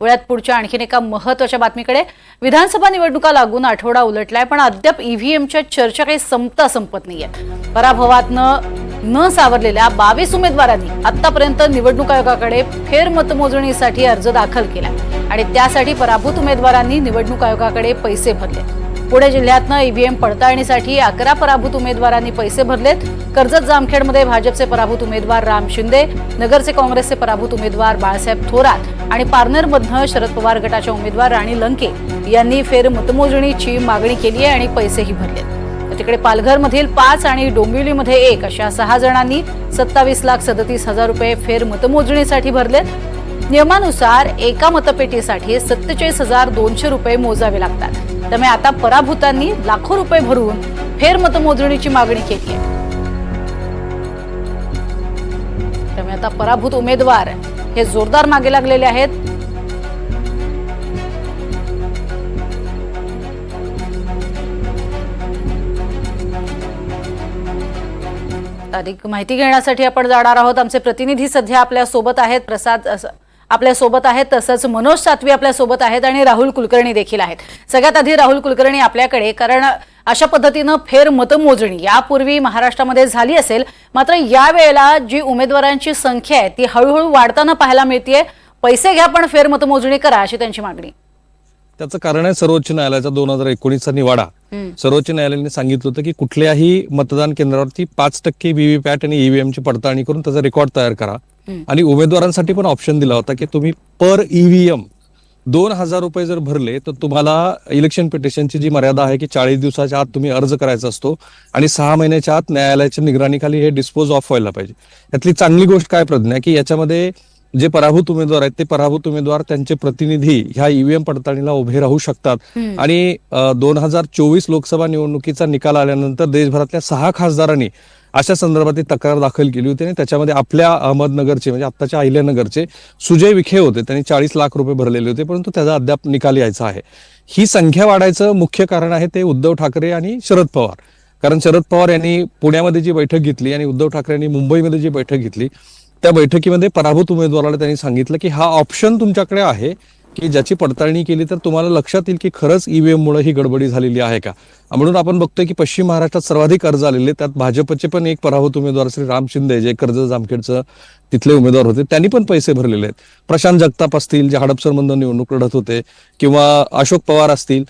वळ्यात पुढच्या आणखीन एका महत्त्वाच्या बातमीकडे. विधानसभा निवडणुका लागून आठवडा उलटलाय पण अद्याप ईव्हीएमच्या चर्चा काही संपता संपत नाहीये. पराभवातनं न सावरलेल्या बावीस उमेदवारांनी आतापर्यंत निवडणूक आयोगाकडे फेरमतमोजणीसाठी अर्ज दाखल केला आणि त्यासाठी पराभूत उमेदवारांनी निवडणूक आयोगाकडे पैसे भरले. पुणे जिल्ह्यातनं ईव्हीएम पडताळणीसाठी अकरा पराभूत उमेदवारांनी पैसे भरलेत. कर्जत जामखेडमध्ये भाजपचे पराभूत उमेदवार राम शिंदे नगरचे काँग्रेसचे पराभूत उमेदवार बाळासाहेब थोरात आणि पार्नरमधनं शरद पवार गटाच्या उमेदवार राणी लंके यांनी फेर मतमोजणीची मागणी केली आहे आणि पैसेही भरलेत. तिकडे पालघरमधील पाच आणि डोंबिवलीमध्ये एक अशा सहा जणांनी सत्तावीस लाख सदतीस हजार रुपये फेर मतमोजणीसाठी भरलेत. नियमानुसार एका मतपेटीसाठी सत्तेचाळीस हजार दोनशे रुपये मोजावे लागतात. त्यामुळे आता पराभूतांनी लाखो रुपये भरून फेर मतमोजणीची मागणी केली आहे. त्यामुळे आता पराभूत उमेदवार हे जोरदार मागे लागलेले आहेत. अधिक माहिती घेण्यासाठी आपण जाणार आहोत. आमचे प्रतिनिधी सध्या आपल्यासोबत आहेत. प्रसाद अस- आपल्यासोबत आहेत तसंच मनोज सातवी आपल्यासोबत आहेत आणि राहुल कुलकर्णी देखील आहेत. सगळ्यात आधी राहुल कुलकर्णी आपल्याकडे कारण अशा पद्धतीनं फेर मतमोजणी यापूर्वी महाराष्ट्रामध्ये झाली असेल. मात्र यावेळेला जी उमेदवारांची संख्या आहे ती हळूहळू वाढताना पाहायला मिळतीये. पैसे घ्या पण फेर मतमोजणी करा अशी त्यांची मागणी. त्याचं कारण आहे सर्वोच्च न्यायालयाचा दोन हजार एकोणीसचा निवाडा. सर्वोच्च न्यायालयाने सांगितलं होतं की कुठल्याही मतदान केंद्रावरती पाच टक्के व्हीव्हीपॅट आणि ईव्हीएम ची पडताळणी करून त्याचा रेकॉर्ड तयार करा. आणि उमेदवारांसाठी पण ऑप्शन दिला होता की तुम्ही पर ईव्हीएम दोन हजार रुपये जर भरले तर तुम्हाला इलेक्शन पिटिशनची जी मर्यादा आहे की चाळीस दिवसाच्या आत तुम्ही अर्ज करायचा असतो आणि सहा महिन्याच्या आत न्यायालयाच्या निगराणीखाली हे डिस्पोज ऑफ व्हायला पाहिजे. यातली चांगली गोष्ट काय प्रज्ञा की याच्यामध्ये जे पराभूत उमेदवार आहेत ते पराभूत उमेदवार त्यांचे प्रतिनिधी ह्या ईव्हीएम पडताळणीला उभे राहू शकतात. आणि दोन हजार चोवीस लोकसभा निवडणुकीचा निकाल आल्यानंतर देशभरातल्या सहा खासदारांनी अशा संदर्भात तक्रार दाखल केली होती आणि त्याच्यामध्ये आपल्या अहमदनगरचे म्हणजे आत्ताच्या अहिल्यानगरचे सुजय विखे होते. त्यांनी चाळीस लाख रुपये भरलेले होते परंतु त्याचा अद्याप निकाल यायचा आहे. ही संख्या वाढायचं मुख्य कारण आहे ते उद्धव ठाकरे आणि शरद पवार. कारण शरद पवार यांनी पुण्यामध्ये जी बैठक घेतली आणि उद्धव ठाकरे यांनी मुंबईमध्ये जी बैठक घेतली त्या बैठकीमध्ये पराभूत उमेदवाराला त्यांनी सांगितलं की हा ऑप्शन तुमच्याकडे आहे की ज्याची पडताळणी केली तर तुम्हाला लक्षात येईल की खरंच ईव्हीएममुळे ही गडबडी झालेली आहे का? म्हणून आपण बघतोय की पश्चिम महाराष्ट्रात सर्वाधिक अर्ज आलेले त्यात भाजपचे पण एक पराभूत उमेदवार श्री राम शिंदे जे कर्ज जामखेडचं तिथले उमेदवार होते त्यांनी पण पैसे भरलेले आहेत. प्रशांत जगताप असतील जे हडपसरमधून निवडणूक लढत होते किंवा अशोक पवार असतील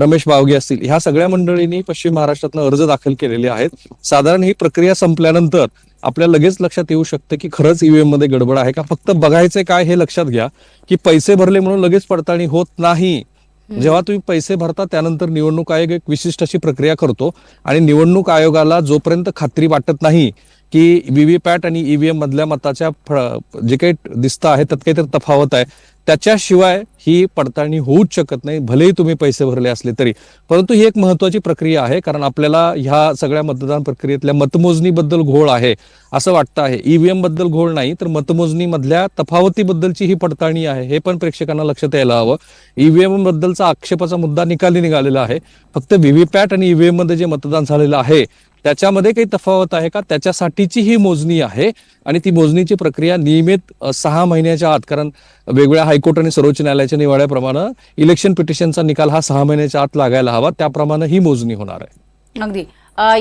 रमेश बावगे असतील ह्या सगळ्या मंडळींनी पश्चिम महाराष्ट्रातनं अर्ज दाखल केलेले आहेत. साधारण ही प्रक्रिया संपल्यानंतर आपल्याला लगेच लक्षात येऊ शकतं की खरंच ईव्हीएममध्ये गडबड आहे का? फक्त बघायचंय काय हे लक्षात घ्या की पैसे भरले म्हणून लगेच पडताळणी होत नाही. जेव्हा तुम्ही पैसे भरता त्यानंतर निवडणूक आयोग एक विशिष्ट अशी प्रक्रिया करतो आणि निवडणूक आयोगाला जोपर्यंत खात्री वाटत नाही की वी व्ही पॅट आणि ईव्हीएम मधल्या मताच्या फळ जे काही दिसतं आहे त्यात काहीतरी तफावत आहे. त्याच्याशिवाय ही पडताळणी होऊच शकत नाही भलेही तुम्ही पैसे भरले असले तरी. परंतु ही एक महत्वाची प्रक्रिया आहे कारण आपल्याला ह्या सगळ्या मतदान प्रक्रियेतल्या मतमोजणीबद्दल घोळ आहे असं वाटतं आहे. ईव्हीएमबद्दल घोळ नाही तर मतमोजणीमधल्या तफावतीबद्दलची ही पडताळणी आहे हे पण प्रेक्षकांना लक्षात यायला हवं. ईव्हीएम बद्दलचा आक्षेपाचा मुद्दा निकाली निघालेला आहे. फक्त व्हीव्हीपॅट आणि ईव्हीएममध्ये जे मतदान झालेलं आहे त्याच्यामध्ये काही तफावत आहे का? त्याच्यासाठीची ही मोजणी आहे आणि ती मोजणीची प्रक्रिया नियमित सहा महिन्याच्या आत कारण वेगवेगळ्या हायकोर्ट आणि सर्वोच्च न्यायालयाच्या निवाड्याप्रमाणे इलेक्शन पिटिशनचा निकाल हा सहा महिन्याच्या आत लागायला हवा. त्याप्रमाणे ही मोजणी होणार आहे. अगदी.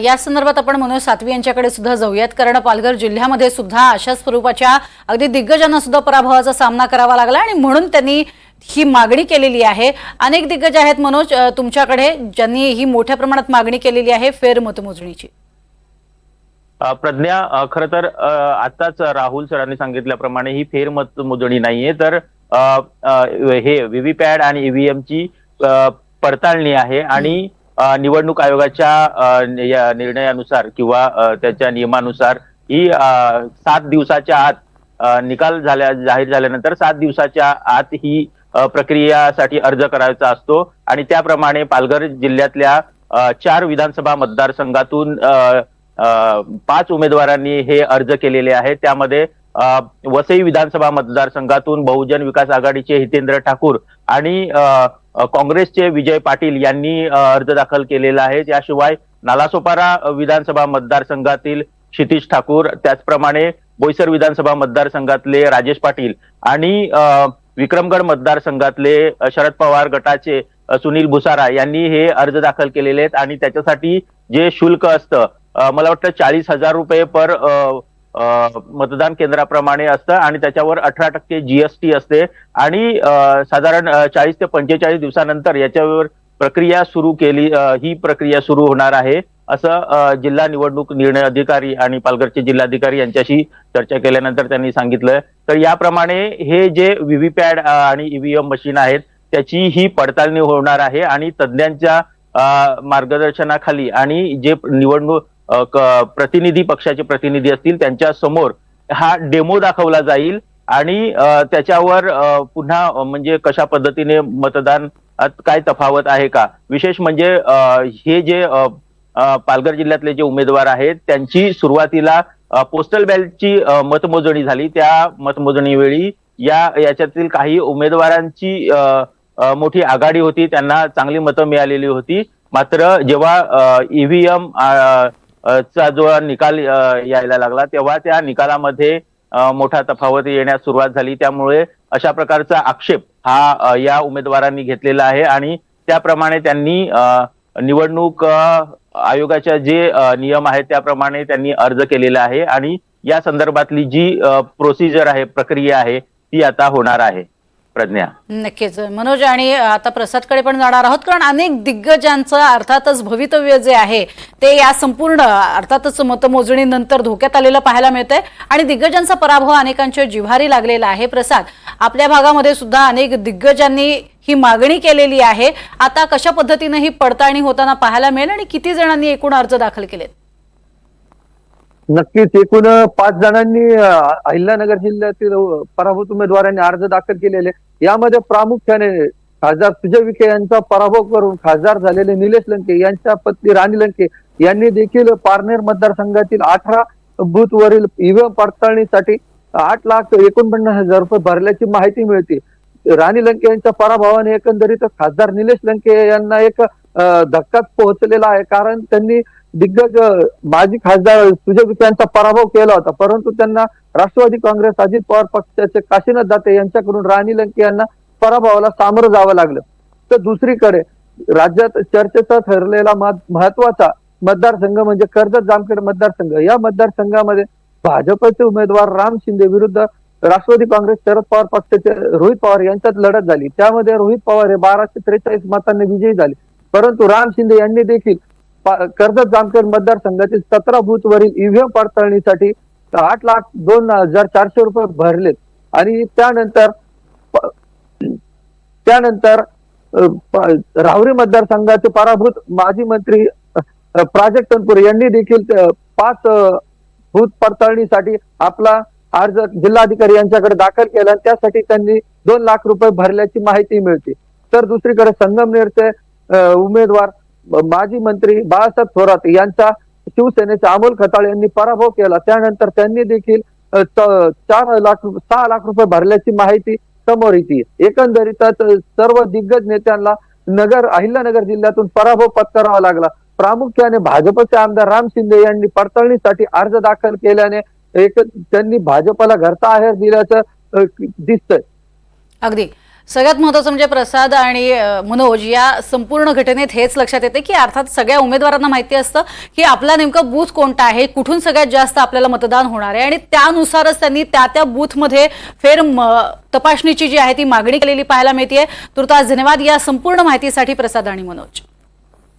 या संदर्भात आपण मनोज सातवी यांच्याकडे सुद्धा जाऊयात कारण पालघर जिल्ह्यामध्ये सुद्धा अशा स्वरूपाच्या अगदी दिग्गजांना सुद्धा पराभवाचा सामना करावा लागला आणि म्हणून त्यांनी ही मागणी केलेली आहे. अनेक दिग्गज आहेत मनोज तुमच्याकडे ज्यांनी ही मोठ्या प्रमाणात मागणी केलेली आहे फेर मतमोजणीची. प्रज्ञा खर तर आताच राहुल सरांनी सांगितल्याप्रमाणे ही फेर मतमोजणी नाहीये. तर हे व्हीव्हीपॅड आणि ईव्हीएमची पडताळणी आहे आणि निवडणूक आयोगाच्या निर्णयानुसार किंवा त्याच्या नियमानुसार ही सात दिवसाच्या आत निकाल झाल्या जाहीर झाल्यानंतर सात दिवसाच्या आत ही प्रक्रियासाठी अर्ज करायचा असतो. आणि त्याप्रमाणे पालघर जिल्ह्यातल्या चार विधानसभा मतदारसंघातून अ, पाच उमेदवारांनी हे अर्ज केलेले आहेत. त्यामध्ये वसई विधानसभा मतदारसंघातून बहुजन विकास आघाडीचे हितेंद्र ठाकूर आणि काँग्रेसचे विजय पाटील यांनी अर्ज दाखल केलेला आहे. याशिवाय नालासोपारा विधानसभा मतदारसंघातील क्षितिश ठाकूर त्याचप्रमाणे बोईसर विधानसभा मतदारसंघातले राजेश पाटील आणि विक्रमगड मतदारसंघातले शरद पवार गटाचे सुनील भुसारा यांनी हे अर्ज दाखल केलेले आहेत आणि त्याच्यासाठी जे शुल्क असतं मला वाटतं चाळीस हजार रुपये पर मतदान केंद्राप्रमाणे असतं आणि त्याच्यावर अठरा टक्के जीएसटी असते आणि साधारण चाळीस ते पंचेचाळीस दिवसानंतर याच्यावर प्रक्रिया सुरू केली ही प्रक्रिया सुरू होणार आहे. असं जिल्हा निवडणूक निर्णय अधिकारी आणि पालघरचे जिल्हाधिकारी यांच्याशी चर्चा केल्यानंतर त्यांनी सांगितलं. तर याप्रमाणे हे जे व्हीव्हीपॅड आणि ईव्हीएम मशीन आहेत त्याची ही पडताळणी होणार आहे आणि तज्ज्ञांच्या अ, मार्गदर्शनाखाली आणि जे निवडणूक प्रतिनिधी पक्षाचे प्रतिनिधी असतील त्यांच्यासमोर हा डेमो दाखवला जाईल आणि त्याच्यावर पुन्हा म्हणजे कशा पद्धतीने मतदान काय तफावत आहे का? विशेष म्हणजे हे जे पालघर जिल्ह्यातले जे उमेदवार आहेत त्यांची सुरुवातीला पोस्टल बॅलेटची मतमोजणी झाली. त्या मतमोजणी वेळी या याच्यातील काही उमेदवारांची मोठी आघाडी होती. त्यांना चांगली मतं मिळालेली होती. मात्र जेव्हा ईव्हीएम चा जो निकाल यायला लागला तेव्हा त्या निकालामध्ये मोठा तफावत येण्यास सुरुवात झाली. त्यामुळे अशा प्रकारचा आक्षेप हा या उमेदवारांनी घेतलेला आहे आणि त्याप्रमाणे त्यांनी निवडणूक आयोगाच्या जे नियम आहेत त्याप्रमाणे त्यांनी अर्ज केलेला आहे आणि या संदर्भातली जी प्रोसिजर आहे प्रक्रिया आहे ती आता होणार आहे. प्रज्ञा. नक्कीच. मनोज आणि आता प्रसादकडे पण जाणार आहोत कारण अनेक दिग्गजांचं अर्थातच भवितव्य जे आहे ते या संपूर्ण अर्थातच मतमोजणीनंतर धोक्यात आलेलं पाहायला मिळतंय. आणि दिग्गजांचा पराभव अनेकांच्या जिव्हारी लागलेला आहे प्रसाद. आपल्या भागामध्ये सुद्धा अनेक दिग्गजांनी ही मागणी केलेली आहे. आता कशा पद्धतीनं ही पडताळणी होताना पाहायला मिळेल आणि किती जणांनी एकूण अर्ज दाखल केलेत? नक्कीच. एकूण पाच जणांनी अहिल्यानगर जिल्ह्यातील पराभूत उमेदवारांनी अर्ज दाखल केलेले. यामध्ये प्रामुख्याने खासदार सुजय विखे यांचा पराभव करून खासदार झालेले निलेश लंके यांच्या पत्नी राणी लंके यांनी देखील पारनेर मतदारसंघातील अठरा बूथ वरील ईव्हीएम पडताळणीसाठी आठ लाख एकोणपन्नास हजार रुपये भरल्याची माहिती मिळते. राणी लंके यांच्या पराभवाने एकंदरीत खासदार निलेश लंके यांना एक धक्काच पोहोचलेला आहे. कारण त्यांनी दिग्गज माजी खासदार सुजय विखे यांचा पराभव केला होता. परंतु त्यांना राष्ट्रवादी काँग्रेस अजित पवार पक्षाचे काशीनाथ दाते यांच्याकडून राणी लंके यांना पराभवाला सामोरं जावं लागलं. तर दुसरीकडे राज्यात चर्चेचा ठरलेला महत्त्वाचा मतदारसंघ म्हणजे कर्जत जामखेड मतदारसंघ. या मतदारसंघामध्ये भाजपचे उमेदवार राम शिंदे विरुद्ध राष्ट्रवादी काँग्रेस शरद पवार पक्षाचे रोहित पवार यांच्यात लढत झाली. त्यामध्ये रोहित पवार हे बाराशे त्रेचाळीस मतांनी विजयी झाले. परंतु राम शिंदे यांनी देखील कर्जत जामखेड मतदारसंघातील सतरा बूथ वरील ईव्हीएम पडताळणीसाठी आठ लाख दोन हजार चारशे रुपये भरलेत. आणि त्यानंतर त्यानंतर राहुरी मतदारसंघाचे पराभूत माजी मंत्री प्राजक्त तनपुरे यांनी देखील पाच भूत पडताळणीसाठी आपला अर्ज जिल्हाधिकारी यांच्याकडे दाखल केला. आणि त्यासाठी त्यांनी दोन लाख रुपये भरल्याची माहिती मिळते. तर दुसरीकडे संगमनेरचे उमेदवार माजी मंत्री बाळासाहेब थोरात यांचा शिवसेनेचे अमोल खताळ यांनी पराभव केला. त्यानंतर त्यांनी देखील चार लाख सहा लाख रुपये भरल्याची माहिती समोर येते. एकंदरीतच सर्व दिग्गज नेत्यांना नगर अहिल्यानगर जिल्ह्यातून पराभव पत्करावा लागला. प्रामुख्याने भाजपचे आमदार राम शिंदे यांनी पडताळणीसाठी अर्ज दाखल केल्याने एक त्यांनी भाजपला घरता आहेर दिल्याचं दिसतंय. अगदी. सगळ्यात महत्वाचं म्हणजे प्रसाद आणि मनोज या संपूर्ण घटनेत हेच लक्षात येते की अर्थात सगळ्या उमेदवारांना माहिती असतं की आपला नेमका बूथ कोणता आहे कुठून सगळ्यात जास्त आपल्याला मतदान होणार आहे आणि त्यानुसारच त्यांनी त्या त्या बूथमध्ये फेर म- तपासणीची जी आहे ती मागणी केलेली पाहायला मिळते तुर्तास धन्यवाद या संपूर्ण माहितीसाठी प्रसाद आणि मनोज.